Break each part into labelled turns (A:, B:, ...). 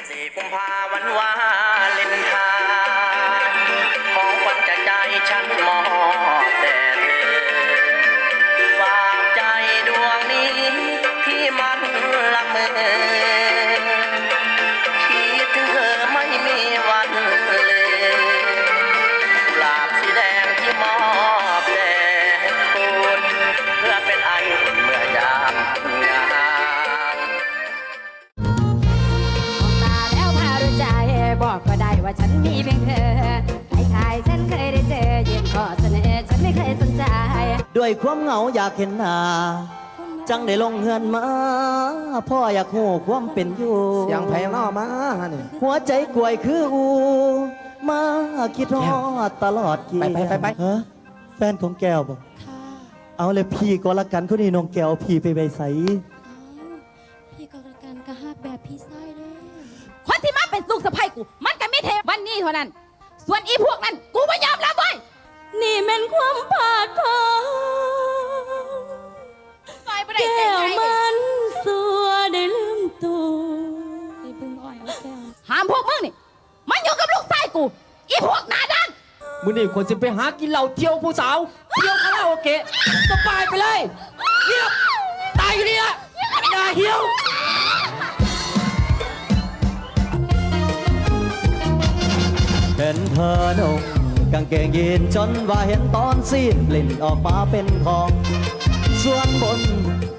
A: 14กุมภาวันวาเลนไทน์ของขวัญจากใจฉันมอบแต่เธอ ฝากใจดวงนี้ที่มันละเมอ ก
B: ก็ได้ว่าฉันมีเพียงเธอใครๆฉันเคยได้เจอยื่นข้อเสนอฉันไม่เคยสนใจ
C: ด้วยความเหงาอยากเห็นหน้าจังได้ลงเฮือนมาพ่ออยากหูความเป็นอยู่
D: เสียงไพเราะมาเนี่ย
C: หัวใจกวยคืออู มาคิดฮอดตลอดกี่
D: ไปไปไปไป
C: ฮะแฟนของแก้วบอกเอาเลยพี่ก็ละกันคนนี้น้องแก้วพี่ไปไปใส
E: พี่ก็ระกันกระหักแบบพี่ไส้เด้อ
B: คนที่มาเป็นลูกสะใภ้กู มันก็ไม่เทวั นนี้เท่านั้น ส่วนอีพวกนั้น กูไม่ยอมรับเว้ย
E: นี่แม่นความผาดพอง
B: ซอยไม่ได้
E: แก้
B: เต็ม
E: วมันสัวได้ลืมตัวไอ้เพิ่งอ่อยเอาแก้ว
B: หามพวกมึงนี่มันอยู่กับลูกชายกู อีพวกหนาด้าน
D: มื้อนี้ควรจะไปหากินเหล้าเที่ยวผู้สาว เที่ยวคาราโอเกะสบายไปเลยเงียบตายอยู่นี่อะอย่าเหี่ยว
C: นเธอนุ่งกางเกงยีนจนว่าเห็นตอนซีนปลิ่นออกมาเป็นของ ส่วนบน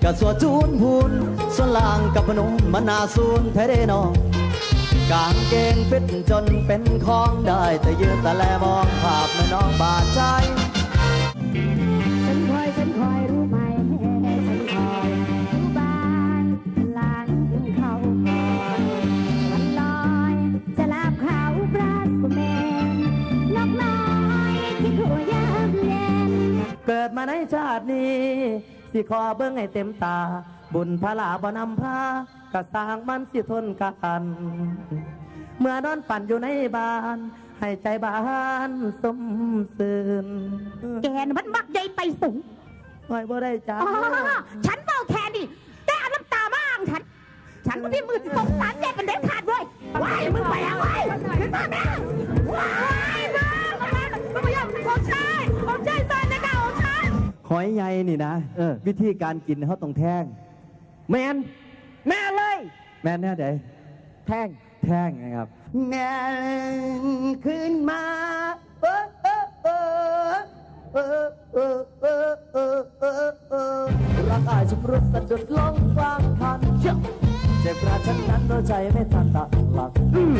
C: กับส่วนจูนพูน ส่วนล่างกับพนมมันาซูนแท้ได้น้องกางเกงฟิตจนเป็นของได้แต่ยืนแต่แลมองภาพแม่น้องบา
B: น เกิ
C: ดมาในชาตินี้ สิขอเบิ้งให้เต็มตา บุญพลาบ่นำพากะสร้างมันสิทนกันเมื่อนอนปั่นอยู่ในบ้าน ให้ใจบ้านสมสื่น
B: แกน่ะมันมักใหญ่ไปสูง
C: ไว้บ่ได้จ้า
B: อ๋อฉันเบาแค่นี้แต่เอาน้ำตามาอ่างฉัน ฉันก็ที่มือสิสงสารแกเป็นเด็ดขาดเว้ยว้ายมึงไปอะว้ายขึ้นมาแม่
C: อยใหญ่นี่นะ
D: เออ
C: วิธีการกินเขาต้องแท่ง
D: แมนแม่เลย
C: แม่นแน่ใด
D: แท่ง
C: แท่งนะครับ แม่ขึ้นมาเออเออเออเออเออเออเออเออเออร่างกายชำรุดสะดุดลงกลางคันเจ็บเจ็บกระชั้นนั้นหัวใจไม่ทันตะหลักอื้อ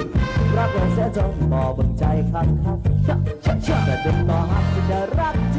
C: รักเลยเสียจนบ่เบิ่งใจคักคักเชื่อเชื่อเชื่อแต่ดึงต่อหักที่จะรักเจียงตาย